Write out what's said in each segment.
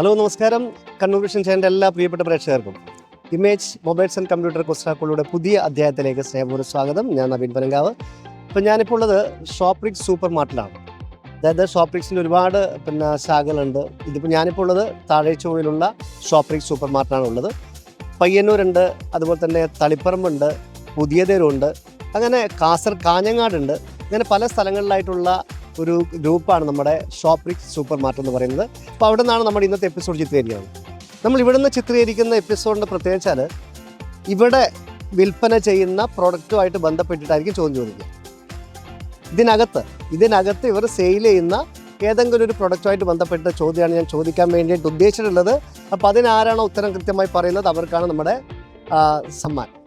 Hello നമസ്കാരം. Kannur vision ചാനലിന്റെ എല്ലാ പ്രിയപ്പെട്ട പ്രേക്ഷകർക്കും. ഇമേജ് മൊബൈൽസ് ആൻഡ് കമ്പ്യൂട്ടർ കുസ്റ്റാക്കളുടെ പുതിയ അധ്യായത്തിലേക്ക് സ്നേഹപൂർവ സ്വാഗതം. ഞാൻ നവീൻ പനങ്കാവ്. ഇപ്പം ഞാനിപ്പോൾ ഉള്ളത് ഷോപ്രിക്സ് സൂപ്പർ മാർട്ടിലാണ് അതായത് ഷോപ്രിക്സിന്റെ ഒരുപാട് പിന്നെ ശാഖകളുണ്ട്. ഇതിപ്പോൾ ഞാനിപ്പോൾ ഉള്ളത് താഴേച്ചോയിലുള്ള ഷോപ്രിക്സ് സൂപ്പർ മാർട്ടിലാണ് ഉള്ളത്. പയ്യന്നൂരുണ്ട് അതുപോലെ തന്നെ തളിപ്പറമ്പുണ്ട് പുതിയതേരുണ്ട് അങ്ങനെ കാസർ കാഞ്ഞങ്ങാടുണ്ട് അങ്ങനെ പല സ്ഥലങ്ങളിലായിട്ടുള്ള ഒരു ഗ്രൂപ്പാണ് നമ്മുടെ ഷോപ്രിക് സൂപ്പർ മാർട്ട് എന്ന് പറയുന്നത്. അപ്പോൾ അവിടെ നിന്നാണ് നമ്മുടെ ഇന്നത്തെ എപ്പിസോഡ് ചിത്രീകരിക്കുന്നത്. നമ്മൾ ഇവിടെ നിന്ന് ചിത്രീകരിക്കുന്ന എപ്പിസോഡിന്റെ പ്രത്യേകിച്ചാൽ ഇവിടെ വിൽപ്പന ചെയ്യുന്ന പ്രൊഡക്റ്റുമായിട്ട് ബന്ധപ്പെട്ടിട്ടായിരിക്കും ചോദ്യം ചോദിക്കുക. ഇതിനകത്ത് ഇതിനകത്ത് ഇവർ സെയിൽ ചെയ്യുന്ന ഏതെങ്കിലും ഒരു പ്രൊഡക്റ്റുമായിട്ട് ബന്ധപ്പെട്ട ചോദ്യമാണ് ഞാൻ ചോദിക്കാൻ വേണ്ടിയിട്ട് ഉദ്ദേശിച്ചിട്ടുള്ളത്. അപ്പോൾ അതിനാരാണോ ഉത്തരം കൃത്യമായി പറയുന്നത്? അവർക്കാണ് നമ്മുടെ സമ്മാനം.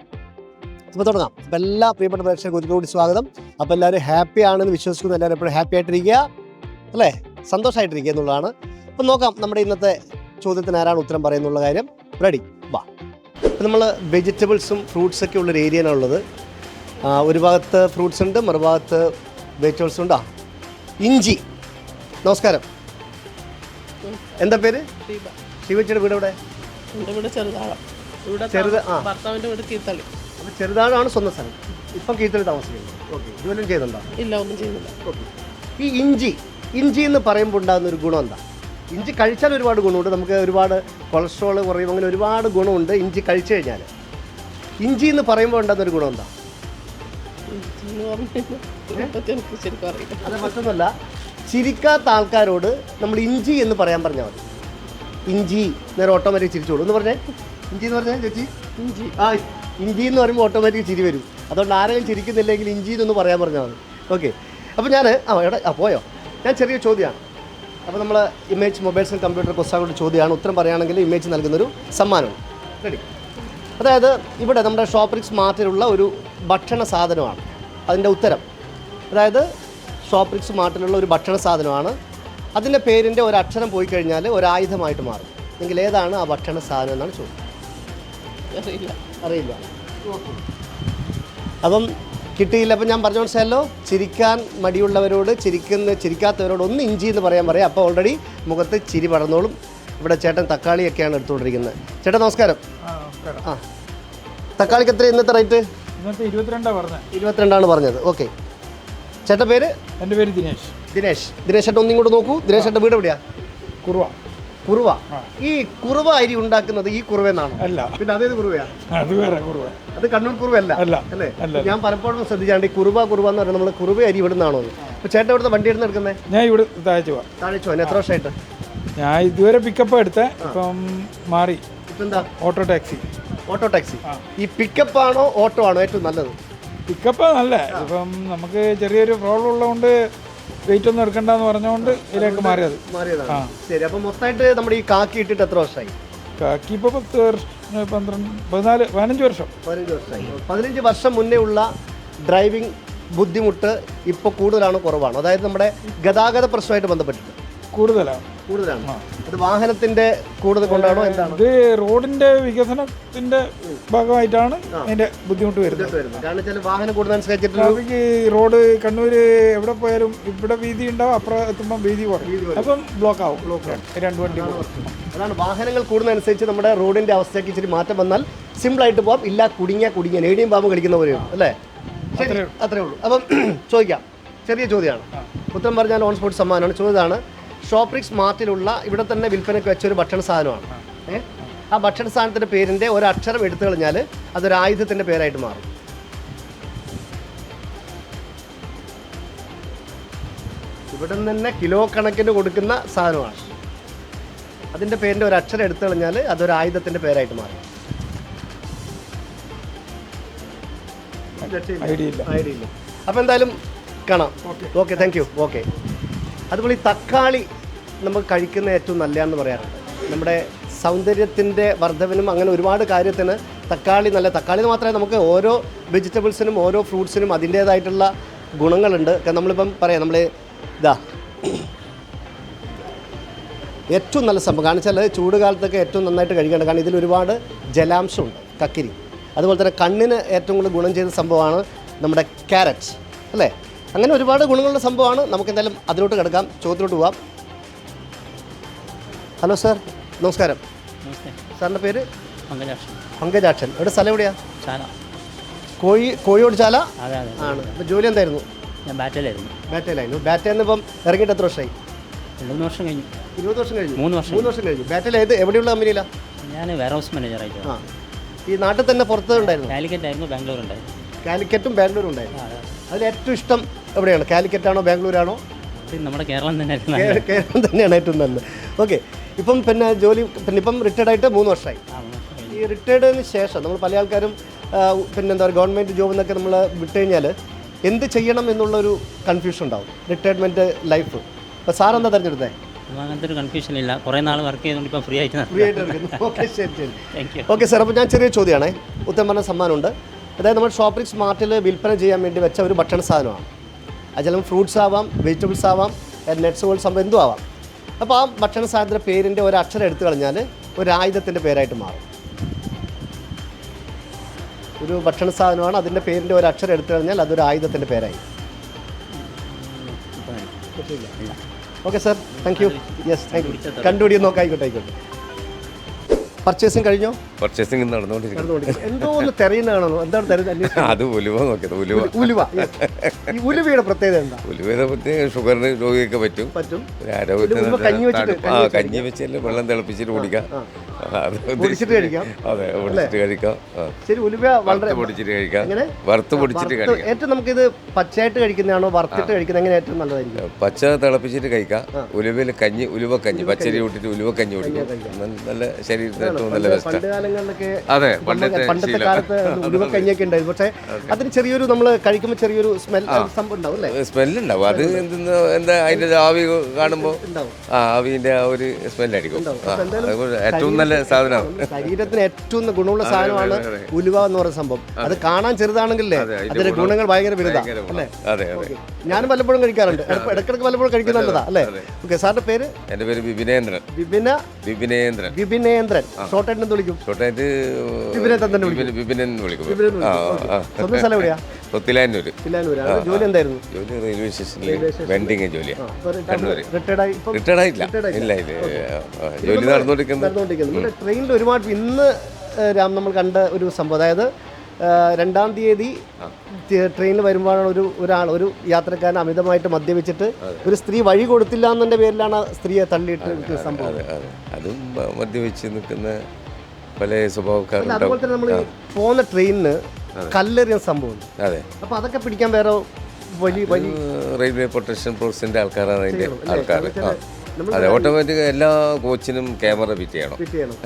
അപ്പോൾ തുടങ്ങാം. അപ്പം എല്ലാ പ്രിയപ്പെട്ട പ്രേക്ഷകർക്ക് സ്വാഗതം. അപ്പോൾ എല്ലാവരും ഹാപ്പി ആണെന്ന് വിശ്വസിക്കുന്നു. എല്ലാവരും എപ്പോഴും ഹാപ്പി ആയിട്ടിരിക്കുക. അല്ലേ? സന്തോഷമായിട്ടിരിക്കുക എന്നുള്ളതാണ്. അപ്പം നോക്കാം നമ്മുടെ ഇന്നത്തെ ചോദ്യത്തിന് ആരാണ് ഉത്തരം പറയുന്നുള്ള കാര്യം. റെഡി വാ. ഇപ്പം നമ്മൾ വെജിറ്റബിൾസും ഫ്രൂട്ട്സൊക്കെ ഉള്ളൊരു ഏരിയയാണ് ഉള്ളത്. ഒരു ഭാഗത്ത് ഫ്രൂട്ട്സ് ഉണ്ട് മറുഭാഗത്ത് വെജിറ്റബിൾസ് ഉണ്ട്? ഇഞ്ചി. നമസ്കാരം. എന്താ പേര്? ശിവച്ചിയുടെ വീട് എവിടെ ചെറുതാഴം ചെറുത് ആ. ഭർത്താവിന്റെ വീട് കീത്തളി അപ്പോൾ ചെറുതാഴാണ് സ്വന്തം സ്ഥലം. ഇപ്പം കീത്തിൽ താമസിക്കുന്നത് ഓക്കെ ഇതുവരെയും ചെയ്യുന്നുണ്ടോ ഇല്ല ഒന്നും ചെയ്യുന്നില്ല ഓക്കെ. ഈ ഇഞ്ചി ഇഞ്ചി എന്ന് പറയുമ്പോൾ ഉണ്ടാകുന്ന ഒരു ഗുണം എന്താ? ഇഞ്ചി കഴിച്ചാൽ ഒരുപാട് ഗുണമുണ്ട്. നമുക്ക് ഒരുപാട് കൊളസ്ട്രോൾ കുറയും അങ്ങനെ ഒരുപാട് ഗുണമുണ്ട് ഇഞ്ചി കഴിച്ചു കഴിഞ്ഞാൽ. ഇഞ്ചി എന്ന് പറയുമ്പോൾ ഉണ്ടാകുന്ന ഒരു ഗുണം എന്താ? അത് മറ്റൊന്നുമല്ല. ചിരിക്കാത്ത ആൾക്കാരോട് നമ്മൾ ഇഞ്ചി എന്ന് പറയാൻ പറഞ്ഞാൽ മതി. ഇഞ്ചി നേരെ ഓട്ടോമാറ്റിക് ചിരിച്ചോളൂ. എന്ന് പറഞ്ഞേ? ഇഞ്ചി എന്ന് പറഞ്ഞേ ചേച്ചി? ഇഞ്ചി. ആ ഇഞ്ചി എന്ന് പറയുമ്പോൾ ഓട്ടോമാറ്റിക് ചിരി വരും. അതുകൊണ്ട് ആരെങ്കിലും ചിരിക്കുന്നില്ലെങ്കിൽ ഇഞ്ചി എന്നൊന്ന് പറയാൻ പറഞ്ഞാൽ മതി. ഓക്കെ അപ്പോൾ ഞാൻ ആ എടാ ആ പോയോ? ഞാൻ ചെറിയ ചോദ്യമാണ് അപ്പോൾ നമ്മൾ ഇമേജ് മൊബൈൽസ് ആൻഡ് കമ്പ്യൂട്ടർ പുസ്തകങ്ങളുടെ ചോദ്യമാണ്. ഉത്തരം പറയുകയാണെങ്കിൽ ഇമേജ് നൽകുന്നൊരു സമ്മാനമാണ്. റെഡി അതായത് ഇവിടെ നമ്മുടെ ഷോപ്രിക്സ് മാർട്ടിലുള്ള ഒരു ഭക്ഷണ സാധനമാണ്. അതിന്റെ ഉത്തരം. അതായത് ഷോപ്രിക്സ് മാർട്ടിലുള്ള ഒരു ഭക്ഷണ സാധനമാണ്. അതിന്റെ പേരിന്റെ ഒരു അക്ഷരം പോയി കഴിഞ്ഞാൽ ഒരു ആയുധമായിട്ട് മാറും. എങ്കിൽ ഏതാണ് ആ ഭക്ഷണ സാധനം എന്നാണ് ചോദ്യം. അറിയില്ല. അറിയില്ല. അപ്പം കിട്ടിയില്ല. അപ്പം ഞാൻ പറഞ്ഞു മനസ്സിലല്ലോ ചിരിക്കാൻ മടിയുള്ളവരോട് ചിരിക്കുന്ന ചിരിക്കാത്തവരോട് ഒന്ന് ഇഞ്ചി എന്ന് പറയാൻ പറയാം. അപ്പോൾ ഓൾറെഡി മുഖത്ത് ചിരി പടർന്നോളും. ഇവിടെ ചേട്ടൻ തക്കാളിയൊക്കെയാണ് എടുത്തുകൊണ്ടിരിക്കുന്നത്. ചേട്ടാ നമസ്കാരം. ആ, തക്കാളിക്ക് എത്ര ഇന്നത്തെ റേറ്റ്? ഇരുപത്തിരണ്ടാണ് പറഞ്ഞത്. ഓക്കെ. ചേട്ടൻ പേര്? എന്റെ പേര് ദിനേശ്. ദിനേശ്. ദിനേശ് ചേട്ടൻ ഒന്നും ഇങ്ങോട്ട് നോക്കൂ. ദിനേശ് ചേട്ടൻ വീട് എവിടെയാണ് കുറുവ. കുറുവ. ഈ കുറുവ അരി ഉണ്ടാക്കുന്നത് ഈ കുറുവെന്നാണ്? അല്ല. പിന്നെ അതേത് കുറുവയാ? അത് വേറെ കുറുവ. അത് കണ്ണൂർ കുറുവല്ല. അല്ല. അല്ലേ? ഞാൻ പലപ്പോഴും ശ്രദ്ധിച്ചാണ്ട് ഈ കുറുവ കുറുവ എന്ന് പറയുന്നത് നമ്മൾ കുറുവ അരി ഇവിടെ നിന്നാണോ അപ്പൊ ചേട്ടൻ ഇവിടുത്തെ വണ്ടി എടുത്ത് എടുക്കുന്നത് ഞാൻ ഇവിടെ താഴ്ച താഴ്ച താഴെ എത്ര വർഷമായിട്ട് ഞാൻ ഇതുവരെ പിക്കപ്പ് എടുത്തേ. ഇപ്പം മാറി. എന്താ? Auto taxi. Auto taxi. ഈ പിക്കപ്പ് ആണോ ഓട്ടോ ആണോ ഏറ്റവും നല്ലത്? പിക്കപ്പ് നല്ല? ഇപ്പം നമുക്ക് ചെറിയൊരു പ്രോബ്ലം ഉള്ളതുകൊണ്ട് വെയിറ്റ് ഒന്നും എടുക്കണ്ടെന്ന് പറഞ്ഞുകൊണ്ട് ഇതിലേക്ക് മാറിയത്. മാറിയതാണ്. ആ. ശരി അപ്പൊ മൊത്തമായിട്ട് നമ്മുടെ ഈ കാക്കി ഇട്ടിട്ട് എത്ര വർഷമായി? കാക്കി ഇപ്പൊ പത്ത് വർഷം പന്ത്രണ്ട് പതിനാല് പതിനഞ്ച് വർഷം. പതിനഞ്ച് വർഷമായി. പതിനഞ്ച് വർഷം മുന്നേ ഉള്ള ഡ്രൈവിംഗ് ബുദ്ധിമുട്ട് ഇപ്പോൾ കൂടുതലാണോ കുറവാണോ. അതായത് നമ്മുടെ ഗതാഗത പ്രശ്നമായിട്ട് ബന്ധപ്പെട്ടിട്ട് കൂടുതലാണ്. കൂടുതലാണ്. അത് വാഹനത്തിന്റെ കൂടുതൽ കൊണ്ടാണോ എന്താണ്? ഇത് റോഡിന്റെ വികസനത്തിന്റെ ഭാഗമായിട്ടാണ് അതിന്റെ ബുദ്ധിമുട്ട് വരുന്നത്. കാരണം വാഹനം കൂടുന്നതനുസരിച്ചിട്ട് ട്രാഫിക് റോഡ് കണ്ണൂർ എവിടെ പോയാലും ഇവിടെ വീതി ഉണ്ടാവും അപ്പുറം എത്തുമ്പോൾ വീതി കുറയും. അപ്പം ബ്ലോക്ക് ആവും. രണ്ട് വണ്ടി അതാണ് വാഹനങ്ങൾ കൂടുന്നതനുസരിച്ച് നമ്മുടെ റോഡിന്റെ അവസ്ഥയ്ക്ക് ഇച്ചിരി മാറ്റം വന്നാൽ സിമ്പിൾ ആയിട്ട് പോകാം ഇല്ല കുടുങ്ങിയ കുടുങ്ങിയ. നേടിയും പാമ്പ് കളിക്കുന്ന പോലെ അല്ലേ? ശരി അത്രേ ഉള്ളൂ. അപ്പം ചോദിക്കാം. ചെറിയ ചോദ്യമാണ്. ഉത്തരം പറഞ്ഞാൽ ഓൺ സ്പോട്ട് സമ്മാനമാണ്. ചോദ്യമാണ് ഷോപ്രിക്സ് മാർട്ടിലുള്ള ഇവിടെ തന്നെ വിൽപ്പനയ്ക്ക് വെച്ച ഒരു ഭക്ഷണ സാധനമാണ്. ആ ഭക്ഷണ സാധനത്തിന്റെ പേരിന്റെ ഒരു അക്ഷരം എടുത്തു കഴിഞ്ഞാൽ അതൊരു ആയുധത്തിന്റെ പേരായിട്ട് മാറും. ഇവിടെ തന്നെ കിലോ കണക്കിന് കൊടുക്കുന്ന സാധനമാണ്. അതിന്റെ പേരിന്റെ ഒരു അക്ഷരം എടുത്തു കഴിഞ്ഞാൽ അതൊരു ആയുധത്തിന്റെ പേരായിട്ട് മാറും. അപ്പം ഐഡിയ ഇല്ല. അപ്പോൾ എന്തായാലും കാണാം. ഓക്കെ. Thank you okay. അതുപോലെ ഈ തക്കാളി നമുക്ക് കഴിക്കുന്ന ഏറ്റവും നല്ലതാണെന്ന് പറയാറുണ്ട് നമ്മുടെ സൗന്ദര്യത്തിന്റെ വർധവനും അങ്ങനെ ഒരുപാട് കാര്യത്തിന് തക്കാളി നല്ല തക്കാളി മാത്രമേ നമുക്ക് ഓരോ വെജിറ്റബിൾസിനും ഓരോ ഫ്രൂട്ട്സിനും അതിന്റേതായിട്ടുള്ള ഗുണങ്ങളുണ്ട്. നമ്മളിപ്പം പറയാം നമ്മൾ ഇതാ ഏറ്റവും നല്ല സംഭവം കാരണം വെച്ചാൽ ചൂട് കാലത്തൊക്കെ ഏറ്റവും നന്നായിട്ട് കഴിക്കേണ്ടത് കാരണം ഇതിൽ ഒരുപാട് ജലാംശമുണ്ട് കക്കിരി. അതുപോലെ തന്നെ കണ്ണിന് ഏറ്റവും കൂടുതൽ ഗുണം ചെയ്ത സംഭവമാണ് നമ്മുടെ ക്യാരറ്റ് അല്ലേ? അങ്ങനെ ഒരുപാട് ഗുണങ്ങളുള്ള സംഭവമാണ്. നമുക്ക് എന്തായാലും അതിലോട്ട് കിടക്കാം ചോദ്യത്തിലോട്ട് പോവാം. ഹലോ സാർ നമസ്കാരം. സാറിന്റെ പേര്? പങ്കജാക്ഷൻ. പങ്കജാക്ഷൻ. എവിടെ? സ്ഥലം എവിടെയാ? ചാല. കോഴി കോഴിയോട് ചാല? ആണ്. അപ്പോൾ ജോലി എന്തായിരുന്നു? ഞാൻ ബാറ്റയിലായിരുന്നു ബാറ്റയിലായിരുന്നു ബാറ്റയിൽ ഇപ്പം ഇറങ്ങിയിട്ട് എത്ര വർഷമായി? മൂന്ന് വർഷം കഴിഞ്ഞു. ഇരുപത് വർഷം കഴിഞ്ഞു. മൂന്ന് വർഷം മൂന്ന് വർഷം കഴിഞ്ഞു. ബാറ്റയിൽ ഏത് എവിടെയുള്ള കമ്പനിയിലാണ് ഞാൻ വെയർ ഹൗസ് മാനേജറായിട്ട് ആ. ഈ നാട്ടിൽ തന്നെ പുറത്ത് ഉണ്ടായിരുന്നു? കാലിക്കറ്റ് ആയിരുന്നു ബാംഗ്ലൂർ ഉണ്ടായിരുന്നു. കാലിക്കറ്റും ബാംഗ്ലൂരും ഉണ്ടായിരുന്നു. അതിൽ ഏറ്റവും ഇഷ്ടം എവിടെയാണ്? കാലിക്കറ്റാണോ ബാംഗ്ലൂരാണോ? നമ്മുടെ കേരളം തന്നെ കേരളം തന്നെയാണ് ഏറ്റവും നല്ലത്. ഓക്കെ. ഇപ്പം പിന്നെ ജോലി പിന്നെ ഇപ്പം റിട്ടയർഡ് ആയിട്ട് മൂന്ന് വർഷമായി. ഈ റിട്ടയർഡിന് ശേഷം നമ്മൾ പല ആൾക്കാരും പിന്നെ എന്താ പറയുക ഗവൺമെന്റ് ജോബ് എന്നൊക്കെ നമ്മൾ വിട്ട് കഴിഞ്ഞാൽ എന്ത് ചെയ്യണം എന്നുള്ളൊരു കൺഫ്യൂഷൻ ഉണ്ടാവും. റിട്ടയർമെന്റ് ലൈഫ് അപ്പോൾ സാർ എന്താ തിരഞ്ഞെടുത്തത് അപ്പോൾ അങ്ങനത്തെ ഒരു കൺഫ്യൂഷൻ ഇല്ല. കുറേ നാൾ വർക്ക് ചെയ്തുകൊണ്ട് ഇപ്പം ഫ്രീ ആയിട്ട് ഫ്രീ ആയിട്ട് ഓക്കെ ശരി ശരി. താങ്ക് യു ഓക്കെ സാർ അപ്പോൾ ഞാൻ ചെറിയ ചോദ്യമാണേ. ഉത്തരം പറഞ്ഞ സമ്മാനമുണ്ട്. അതായത് നമ്മൾ ഷോപ്പിംഗ് സ്മാർട്ടിൽ വിൽപ്പന ചെയ്യാൻ വേണ്ടി വെച്ച ഒരു ഭക്ഷണ സാധനമാണ്. അത് ചിലപ്പോൾ ഫ്രൂട്ട്സ് ആവാം വെജിറ്റബിൾസ് ആവാം നട്ട്സ് പോലെ സംഭവം എന്തും ആവാം. അപ്പോൾ ആ ഭക്ഷണ സാധനത്തിന്റെ പേരിന്റെ ഒരു അക്ഷരം എടുത്തു കളഞ്ഞാൽ ഒരു ആയുധത്തിന്റെ പേരായിട്ട് മാറും ഒരു ഭക്ഷണ സാധനമാണ് അതിന്റെ പേരിന്റെ ഒരു അക്ഷരം എടുത്തു കഴിഞ്ഞാൽ അതൊരു ആയുധത്തിന്റെ പേരായി okay sir thank you yes thank you കണ്ടുപിടി നോക്കായിക്കോട്ടെ ആയിക്കോട്ടെ പർച്ചേസിങ് കഴിഞ്ഞോ? പർച്ചേസിംഗ് നടന്നുകൊണ്ടിരിക്കുന്നു. നടന്നുകൊണ്ടിരിക്കുന്നു. എന്തോ ഒന്ന് തെരയുന്നതാണോ? എന്താണ് തെരയുന്നത് അത് ഉലുവ നോക്കിയത് ഉലുവ. ഉലുവ ഈ ഉലുവയുടെ പ്രത്യേകത എന്താ? ഉലുവയുടെ ഷുഗറിന് രോഗിയൊക്കെ പറ്റും. പറ്റും. ആരോഗ്യത്തിന് കഞ്ഞി വെച്ചിട്ട്, ആ കഞ്ഞി വെച്ചല്ലേ വെള്ളം തിളപ്പിച്ചിട്ട് കുടിക്കാം. പൊടിച്ചിട്ട് കഴിക്കാം. അതെ പൊടിച്ചിട്ട് കഴിക്കാം. ശരി ഉലുവ വളരെ പൊടിച്ചിട്ട് കഴിക്കാം? വറുത്ത് പൊടിച്ചിട്ട് കഴിക്കാം. ഏറ്റവും നമുക്കിത് പച്ചയായിട്ട് കഴിക്കുന്നതാണോ? വറുത്തിട്ട് കഴിക്കുന്നത് എങ്ങനെ ഏറ്റവും നല്ലതായിരിക്കും? പച്ച തിളപ്പിച്ചിട്ട് കഴിക്കാം. ഉലുവയിൽ കഞ്ഞി ഉലുവ കഞ്ഞി പച്ചരി കൂട്ടിട്ട് ഉലുവ കഞ്ഞി കുടിക്കും നല്ല- ശരീരത്തിന് ഏറ്റവും നല്ല പണ്ട് ബെസ്റ്റാണ് അതെ പണ്ടത്തെ പണ്ടത്തെ കാലത്ത് ഉലുവ കഞ്ഞിയൊക്കെ ഉണ്ടായിരുന്നു. പക്ഷേ അതിന് ചെറിയൊരു നമ്മൾ കഴിക്കുമ്പോൾ ചെറിയൊരു സ്മെൽ സംഭവം ഉണ്ടാവും അല്ലേ? സ്മെല്ലുണ്ടാവും അത് എന്തെന്ന് എന്താ അതിന്റെ ആവി കാണുമ്പോൾ ഉണ്ടാവും. ആ ആവിന്റെ ആ ഒരു സ്മെല്ലായിരിക്കും ഉണ്ടാവും. ഏറ്റവും നല്ല സാധനമാണ് നമ്മുടെ ശരീരത്തിന് ഏറ്റവും ഗുണമുള്ള സാധനമാണ് ഉലുവ എന്ന് പറയുന്ന സംഭവം. അത്. കാണാൻ ചെറുതാണെങ്കിലേ അതെ, അതിന്റെ ഗുണങ്ങൾ ഭയങ്കര വലുതാ അല്ലേ? അതെ അതെ. ഞാനും പലപ്പോഴും കഴിക്കാറുണ്ട്. ഇടക്കിടക്ക് ഇടയ്ക്കിടയ്ക്ക് പലപ്പോഴും കഴിക്കുന്നുള്ളതാ അല്ലേ? ഓക്കെ സാറിന്റെ പേര്? എന്റെ പേര് വിപിനേന്ദ്രൻ. വിപിന വിപിനേന്ദ്രൻ. വിപിനേന്ദ്രൻ. ഷോർട്ടായിട്ട് എന്ത് വിളിക്കും? ഷോർട്ടായിട്ട് വിപിനേന്ദ്രൻ വിപിനെ വിളിക്കും. സ്വന്തം സ്ഥലം എവിടെയാ? ജോലി എന്തായിരുന്നു? ജോലി റെയിൽവേ സ്റ്റേഷനിൽ വെൻഡിങ് ജോലിയാണ് റിട്ടയർഡ് ആയില്ല. ഇല്ല ഇത് ജോലി നടന്നുകൊണ്ടിരിക്കുന്നത്. ട്രെയിനിൽ ഒരുപാട് ഇന്ന് രാം നമ്മൾ കണ്ട ഒരു സംഭവം. അതായത് രണ്ടാം തീയതി ട്രെയിനിൽ വരുമ്പോഴാണ് ഒരു ഒരാൾ ഒരു യാത്രക്കാരൻ അമിതമായിട്ട് മദ്യപിച്ചിട്ട് ഒരു സ്ത്രീ വഴി കൊടുത്തില്ല എന്നതിന്റെ പേരിലാണ് സ്ത്രീയെ തള്ളിയിട്ട് സംഭവം. അതെ മദ്യപിച്ച് നിൽക്കുന്ന പല സ്വഭാവക്കാരുണ്ടാവും അതുപോലെ തന്നെ നമ്മൾ പോകുന്ന ട്രെയിനിന് കല്ലെറിയ സംഭവം അതെ. അപ്പൊ അതൊക്കെ പിടിക്കാൻ വേറെ വലിയ വലിയ റെയിൽവേ പ്രൊട്ടക്ഷൻ ഫോഴ്സിന്റെ ആൾക്കാരാണ് അതിന്റെ ആൾക്കാർ ആ. അതെ ഓട്ടോമാറ്റിക് എല്ലാ കോച്ചിനും ക്യാമറ ഫിറ്റ് ചെയ്യണം.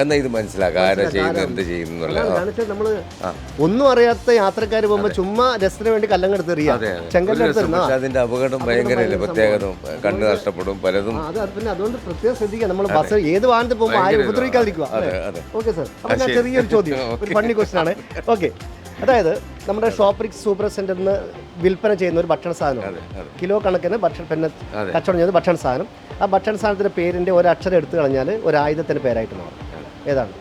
എന്നാ ഇത് മനസ്സിലാക്കുക? ആരാ ചെയ്യുന്നത് എന്ത് ചെയ്യുന്നു. നമ്മൾ ഒന്നും അറിയാത്ത യാത്രക്കാർ പോകുമ്പോൾ ചുമ്മാ രസത്തിന് വേണ്ടി കല്ലങ്ങെടുത്ത് എറിയാം. പക്ഷെ അതിന്റെ അപകടം ഭയങ്കരല്ലേ പ്രത്യേകത കണ്ണ് നഷ്ടപ്പെടും പലതും. പിന്നെ അതുകൊണ്ട് പ്രത്യേകം ശ്രദ്ധിക്കുക. നമ്മൾ ബസ് ഏത് വാഹനത്തിൽ പോകുമ്പോൾ ആരും ഭയങ്കര ഉപദ്രവിക്കാതിരിക്കുക. ഓക്കെ സാർ അപ്പോൾ ഞാൻ ചെറിയൊരു ചോദ്യം. ഒരു ഫണ്ണി ക്വസ്റ്റൻ ആണ്. ഓക്കെ അതായത് നമ്മുടെ ഷോപ്രിക്സ് സൂപ്പർ സെന്ററിൽ നിന്ന് വിൽപ്പന ചെയ്യുന്ന ഒരു ഭക്ഷണ സാധനമാണ് കിലോ കണക്കിന് ഭക്ഷണ പിന്നെ. കച്ചവടം ചെയ്യുന്ന ഭക്ഷണ സാധനം. ആ ഭക്ഷണ സാധനത്തിന്റെ പേരിന്റെ ഒരു അക്ഷരം എടുത്തു കളഞ്ഞാൽ ഒരു ആയുധത്തിന്റെ പേരായിട്ട് മാറും. ഏതാണ്?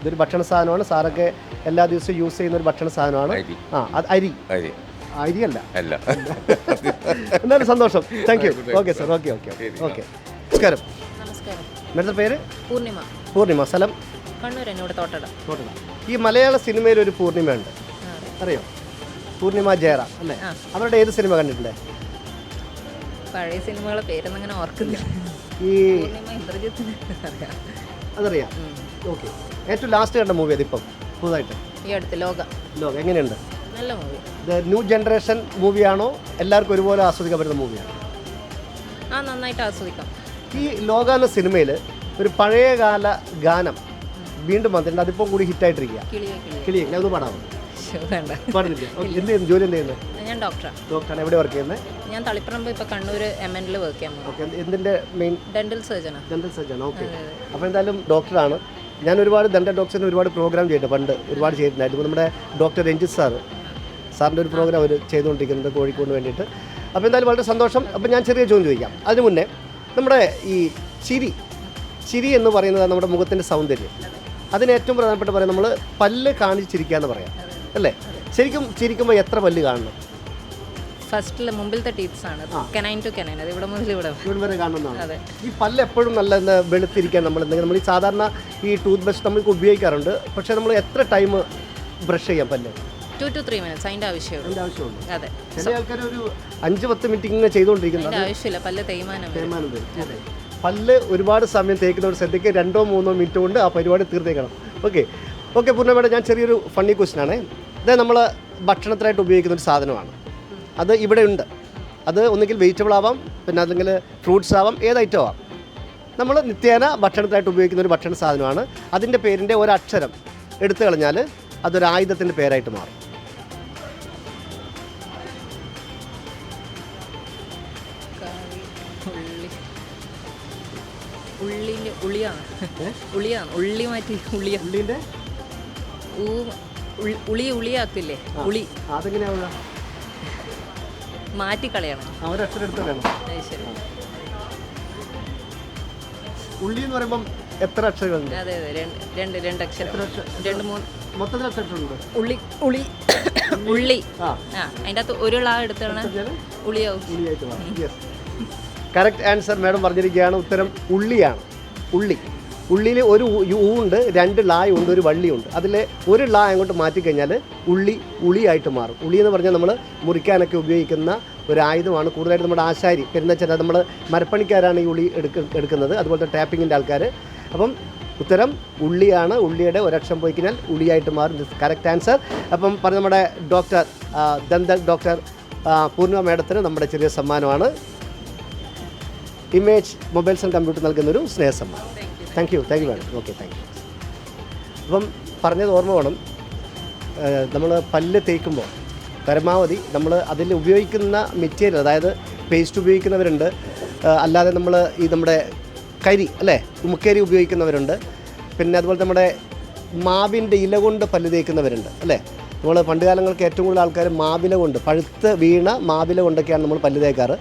ഇതൊരു ഭക്ഷണ സാധനമാണ്. സാറൊക്കെ എല്ലാ ദിവസവും യൂസ് ചെയ്യുന്ന ഒരു ഭക്ഷണ സാധനമാണ്. ആ അത് അരി. അരി. അരിയല്ല. അല്ല. എന്നാലും സന്തോഷം. Thank you okay sir okay okay okay നമസ്കാരം. നമസ്കാരം. മേഡത്തെ പേര്? പൂർണിമ. പൂർണിമ. സ്ഥലം? കണ്ണൂർ എന്നോട് തോട്ടട. കോട്ടയം. ഈ മലയാള സിനിമയിൽ ഒരു പൂർണിമയുണ്ട് അറിയോ? പൂർണിമ ജയറാം അല്ലേ. അവരുടെ ഏത് സിനിമ കണ്ടിട്ടുണ്ട്? പഴയ സിനിമകളെ പേരൊന്നും അങ്ങനെ ഓർക്കുന്നില്ല. ഈ അതറിയാം. ഓക്കെ. ഏറ്റവും ലാസ്റ്റ് കണ്ട മൂവി അതിപ്പം പുതുതായിട്ട്. ഈ അടുത്ത് ലോക. ലോകം. എങ്ങനെയുണ്ട്? നല്ല മൂവി ന്യൂ ജനറേഷൻ മൂവിയാണോ എല്ലാവർക്കും ഒരുപോലെ ആസ്വദിക്കാൻ പറ്റുന്ന മൂവിയാണ് ആ നന്നായിട്ട് ആസ്വദിക്കാം. ഈ ലോക എന്ന സിനിമയിൽ ഒരു പഴയകാല ഗാനം വീണ്ടും വന്നിട്ടുണ്ട്. അതിപ്പോൾ കൂടി ഹിറ്റായിട്ടിരിക്കുക കിളിയെ കിളിയെ. ഞാൻ ഒന്ന് പാടാമോ വേണ്ട. പാടുന്നില്ല ഓക്കെ എന്ത് ചെയ്യുന്നു? ജോലി എന്ത് ചെയ്യുന്നത് ഞാൻ ഡോക്ടറാണ് ഡോക്ടറാണ് എവിടെ വർക്ക് ചെയ്യുന്നത് ഞാൻ തളിപ്പറമ്പ് കണ്ണൂർ എം എനിൽ വർക്ക് ചെയ്യാൻ പോകും ഓക്കെ എന്തിന്റെ മെയിൻ ഡെന്റൽ സർജനാണ് ഡെന്റൽ സർജൻ ഓക്കെ. അപ്പോൾ എന്തായാലും ഡോക്ടറാണ് ഞാൻ ഒരുപാട് ഡെന്റൽ ഡോക്ടറിന് ഒരുപാട് പ്രോഗ്രാം ചെയ്തിട്ടുണ്ട്. പണ്ട് ഒരുപാട് ചെയ്തിട്ടുണ്ടായിരുന്നു ഇപ്പോൾ നമ്മുടെ ഡോക്ടർ രഞ്ജിത് സാറ് സാറിന്റെ ഒരു പ്രോഗ്രാം അവർ ചെയ്തുകൊണ്ടിരിക്കുന്നുണ്ട് കോഴിക്കോട് വേണ്ടിയിട്ട്. അപ്പോൾ എന്തായാലും വളരെ സന്തോഷം. അപ്പോൾ ഞാൻ ചെറിയ ചോദ്യം ചോദിക്കാം. അതിന് മുന്നേ നമ്മുടെ ഈ ചിരി ചിരി എന്ന് പറയുന്നത് നമ്മുടെ മുഖത്തിന്റെ സൗന്ദര്യം. അതിന് ഏറ്റവും പ്രധാനപ്പെട്ട പറയാം നമ്മൾ പല്ല് കാണിച്ചിരിക്കുക എന്ന് പറയാം. അല്ലേ? ശരിക്കും ചിരിക്കുമ്പോൾ എത്ര പല്ല് കാണണം? ഫസ്റ്റിലെ മുമ്പിലത്തെ ടീത്ത്സ് ആണ്. Canine to canine. അത് ഇവിടെ മുതൽ ഇവിടെ. ഇവിടെ വരെ കാണുന്നതാണ്. അതെ. ഈ പല്ല് എപ്പോഴും നല്ല എന്താ വെളുത്തിരിക്കാൻ നമ്മൾ എന്തെങ്കിലും നമ്മൾ ഈ സാധാരണ ഈ ടൂത്ത് ബ്രഷ് നമ്മൾക്ക് ഉപയോഗിക്കാറുണ്ട്. പക്ഷേ നമ്മൾ എത്ര ടൈം ബ്രഷ് ചെയ്യാം പല്ല്? Two to three minutes. അതിന്റെ ആവശ്യമുള്ളൂ അതെ. ചില ആൾക്കാർ ഒരു അഞ്ച് പത്ത് മിനിറ്റ് ഇങ്ങനെ ചെയ്തുകൊണ്ടിരിക്കുന്നത് ആവശ്യമില്ല. പല്ല് തേയ്മാനം. തേയ്മാനം. പല്ല് ഒരുപാട് സമയം തേക്കുന്നവർ ശ്രദ്ധിക്കുക രണ്ടോ മൂന്നോ മിനിറ്റ് കൊണ്ട് ആ പരിപാടി തീർത്തേക്കണം. ഓക്കെ. ഓക്കെ പൂർണമായിട്ട് ഞാൻ ചെറിയൊരു ഫണ്ണി ക്വസ്റ്റൻ ആണ്. ഇത് നമ്മൾ ഭക്ഷണത്തിനായിട്ട് ഉപയോഗിക്കുന്ന ഒരു സാധനമാണ്. അത് ഇവിടെ ഉണ്ട്. അത് ഒന്നുകിൽ വെജിറ്റബിൾ ആവാം പിന്നെ അല്ലെങ്കിൽ ഫ്രൂട്ട്സ് ആവാം ഏത് ഐറ്റം ആവാം. നമ്മൾ നിത്യേന ഭക്ഷണത്തിനായിട്ട് ഉപയോഗിക്കുന്ന ഒരു ഭക്ഷണ സാധനമാണ്. അതിന്റെ പേരിന്റെ ഒരക്ഷരം എടുത്തു കളഞ്ഞാൽ അതൊരു ആയുധത്തിന്റെ പേരായിട്ട് മാറും. ഉള്ളിയാണ് ഉള്ളി ഉള്ളിന്റെ ഉളിയാണ് ഉളിയാണ് ഉള്ളി മാറ്റി ഉള്ളിയാണ്. ഉള്ളിന്റെ ഊ ഉളി ഉളിയാക്കില്ലേ? ഉളി. അതെങ്ങനെയാവുക മാറ്റിക്കളയണം. കളയണം. അത് ശരി. ഉള്ളി എന്ന് പറയുമ്പം എത്ര അക്ഷരങ്ങളുണ്ട്? അതെ അതെ രണ്ട് രണ്ട് രണ്ട് അക്ഷരം. രണ്ട് മൂന്ന്. മൊത്തത്തിൽ എത്ര അക്ഷരമുണ്ട് ഉള്ളി ഉളി. ഉള്ളി. ആ. ആ അതിന്റെ അകത്ത് ഒരു ള എടുത്തോണ ഉളിയാവും. ഉള്ളിയായിട്ട് മാറും യെസ് കറക്റ്റ് ആൻസർ മാഡം പറഞ്ഞിരിക്കുകയാണ്. ഉത്തരം ഉള്ളിയാണ്. ഉള്ളി. ഉള്ളിയിൽ ഒരു ഉണ്ട് രണ്ട് ലായ ഉണ്ട് ഒരു വള്ളിയുണ്ട്. അതിൽ ഒരു ലാ അങ്ങോട്ട് മാറ്റിക്കഴിഞ്ഞാൽ ഉള്ളി ഉളിയായിട്ട് മാറും. ഉളി എന്ന് പറഞ്ഞാൽ നമ്മൾ മുറിക്കാനൊക്കെ ഉപയോഗിക്കുന്ന ഒരു ആയുധമാണ് കൂടുതലായിട്ട് നമ്മുടെ ആശാരി പിന്നെ വെച്ചാൽ നമ്മൾ മരപ്പണിക്കാരാണ് ഈ ഉളി എടുക്ക എടുക്കുന്നത്. അതുപോലത്തെ ടാപ്പിങ്ങിന്റെ ആൾക്കാർ അപ്പം ഉത്തരം ഉള്ളിയാണ്. ഉള്ളിയുടെ ഒരക്ഷം പോയി കഴിഞ്ഞാൽ ഉള്ളിയായിട്ട് മാറും. ദിസ് കറക്റ്റ് ആൻസർ അപ്പം പറഞ്ഞ നമ്മുടെ ഡോക്ടർ ദന്ത ഡോക്ടർ പൂർണിമ മേഡത്തിന് നമ്മുടെ ചെറിയ സമ്മാനമാണ്. ഇമേജ് മൊബൈൽസ് ആൻഡ് കമ്പ്യൂട്ടർ നൽകുന്നൊരു സ്നേഹ സമ്മാനം thank you thank you madam okay thank you അപ്പം പറഞ്ഞത് ഓർമ്മ വേണം. നമ്മൾ പല്ല് തേക്കുമ്പോൾ പരമാവധി നമ്മൾ അതിൽ ഉപയോഗിക്കുന്ന മെറ്റീരിയൽ അതായത് പേസ്റ്റ് ഉപയോഗിക്കുന്നവരുണ്ട്. അല്ലാതെ നമ്മൾ ഈ നമ്മുടെ കരി അല്ലേ? ഉമുക്കരി ഉപയോഗിക്കുന്നവരുണ്ട്. പിന്നെ അതുപോലെ നമ്മുടെ മാവിന്റെ ഇല കൊണ്ട് പല്ല് തേക്കുന്നവരുണ്ട് അല്ലേ? നമ്മൾ പണ്ട് കാലങ്ങൾക്ക് ഏറ്റവും കൂടുതൽ ആൾക്കാർ മാവില കൊണ്ട് പഴുത്ത് വീണ മാവില കൊണ്ടൊക്കെയാണ് നമ്മൾ പല്ല് തേക്കാറ്.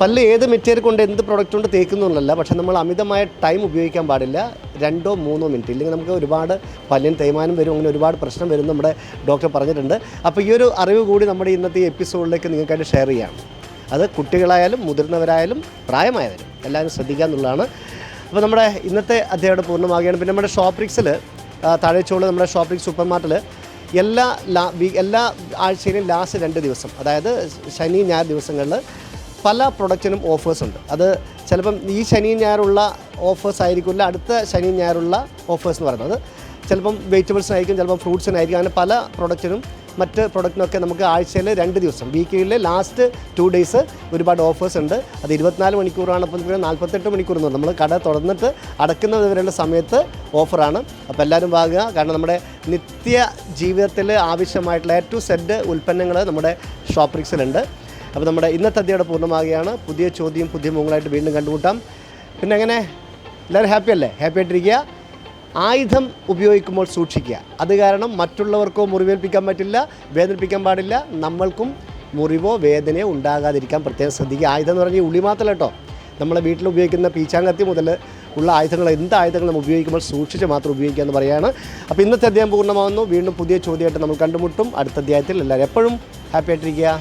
പല്ല് ഏത് മെറ്റീരിയൽ കൊണ്ട് എന്ത് പ്രൊഡക്റ്റ് കൊണ്ട് തേക്കുന്നുള്ളല്ല പക്ഷെ നമ്മൾ അമിതമായ ടൈം ഉപയോഗിക്കാൻ പാടില്ല. രണ്ടോ മൂന്നോ മിനിറ്റ് ഇല്ലെങ്കിൽ നമുക്ക് ഒരുപാട് പല്ലിന് തേയ്മാനം വരും. അങ്ങനെ ഒരുപാട് പ്രശ്നം വരും നമ്മുടെ ഡോക്ടർ പറഞ്ഞിട്ടുണ്ട്. അപ്പോൾ ഈ ഒരു അറിവ് കൂടി നമ്മുടെ ഇന്നത്തെ എപ്പിസോഡിലേക്ക് നിങ്ങൾക്കായിട്ട് ഷെയർ ചെയ്യാം. അത് കുട്ടികളായാലും മുതിർന്നവരായാലും പ്രായമായവരും. എല്ലാവരും ശ്രദ്ധിക്കുക എന്നുള്ളതാണ്. അപ്പോൾ നമ്മുടെ ഇന്നത്തെ അധ്യായം പൂർണമാകുകയാണ് പിന്നെ നമ്മുടെ ഷോപ്രിക്സിൽ താഴെച്ചോൾ നമ്മുടെ ഷോപ്പിക്സ് സൂപ്പർ മാർട്ടിൽ എല്ലാ എല്ലാ ആഴ്ചയിലും ലാസ്റ്റ് രണ്ട് ദിവസം. അതായത് ശനി ഞായർ ദിവസങ്ങളിൽ പല പ്രൊഡക്റ്റിനും ഓഫേഴ്സ് ഉണ്ട്. അത് ചിലപ്പം ഈ ശനി ഞായറുള്ള ഓഫേഴ്സ് ആയിരിക്കില്ല അടുത്ത ശനി ഞായറുള്ള ഓഫേഴ്സ് എന്ന് പറയുന്നത്. ചിലപ്പം വെജിറ്റബിൾസിനായിരിക്കും ചിലപ്പം ഫ്രൂട്ട്സിനായിരിക്കും അങ്ങനെ പല പ്രൊഡക്റ്റിനും മറ്റ് പ്രൊഡക്റ്റിനൊക്കെ നമുക്ക് ആഴ്ചയിൽ രണ്ട് ദിവസം വീക്കിലെ ലാസ്റ്റ് ടു ഡേയ്സ് ഒരുപാട് ഓഫേഴ്സ് ഉണ്ട്. അത് ഇരുപത്തിനാല് മണിക്കൂറാണ് അപ്പം പിന്നെ നാൽപ്പത്തെട്ട് മണിക്കൂർ നമ്മൾ കട തുറന്നിട്ട് അടക്കുന്നത് വരെയുള്ള സമയത്ത് ഓഫറാണ് അപ്പോൾ എല്ലാവരും വാങ്ങുക. കാരണം നമ്മുടെ നിത്യ ജീവിതത്തിൽ ആവശ്യമായിട്ടുള്ള എ ടു സെഡ് ഉൽപ്പന്നങ്ങൾ നമ്മുടെ ഷോപ്രിക്സിലുണ്ട് അപ്പോൾ നമ്മുടെ ഇന്നത്തെ അധ്യയുടെ പൂർണമാകുകയാണ് പുതിയ ചോദ്യം പുതിയ മുഖങ്ങളായിട്ട് വീണ്ടും കണ്ടുമുട്ടാം. പിന്നെ അങ്ങനെ എല്ലാവരും ഹാപ്പി അല്ലേ? ഹാപ്പി ആയിട്ടിരിക്കുക. ആയുധം ഉപയോഗിക്കുമ്പോൾ സൂക്ഷിക്കുക. അത് കാരണം മറ്റുള്ളവർക്കോ മുറിവേൽപ്പിക്കാൻ പറ്റില്ല വേദനിപ്പിക്കാൻ പാടില്ല. നമ്മൾക്കും മുറിവോ വേദനയോ ഉണ്ടാകാതിരിക്കാൻ പ്രത്യേകം ശ്രദ്ധിക്കുക. ആയുധം എന്ന് പറഞ്ഞാൽ ഉള്ളി മാത്രമല്ല കേട്ടോ. നമ്മളെ വീട്ടിൽ ഉപയോഗിക്കുന്ന പീച്ചാങ്കത്തി മുതൽ ഉള്ള ആയുധങ്ങൾ എന്ത് ആയുധങ്ങൾ നമ്മൾ ഉപയോഗിക്കുമ്പോൾ സൂക്ഷിച്ച് മാത്രം ഉപയോഗിക്കുക എന്ന് പറയുകയാണ്. അപ്പോൾ ഇന്നത്തെ അധ്യായം പൂർണമാകുന്നു വീണ്ടും പുതിയ ചോദ്യമായിട്ട് നമ്മൾ കണ്ടുമുട്ടും. അടുത്ത അധ്യായത്തിൽ എല്ലാവരും എപ്പോഴും ഹാപ്പി ആയിട്ടിരിക്കുക.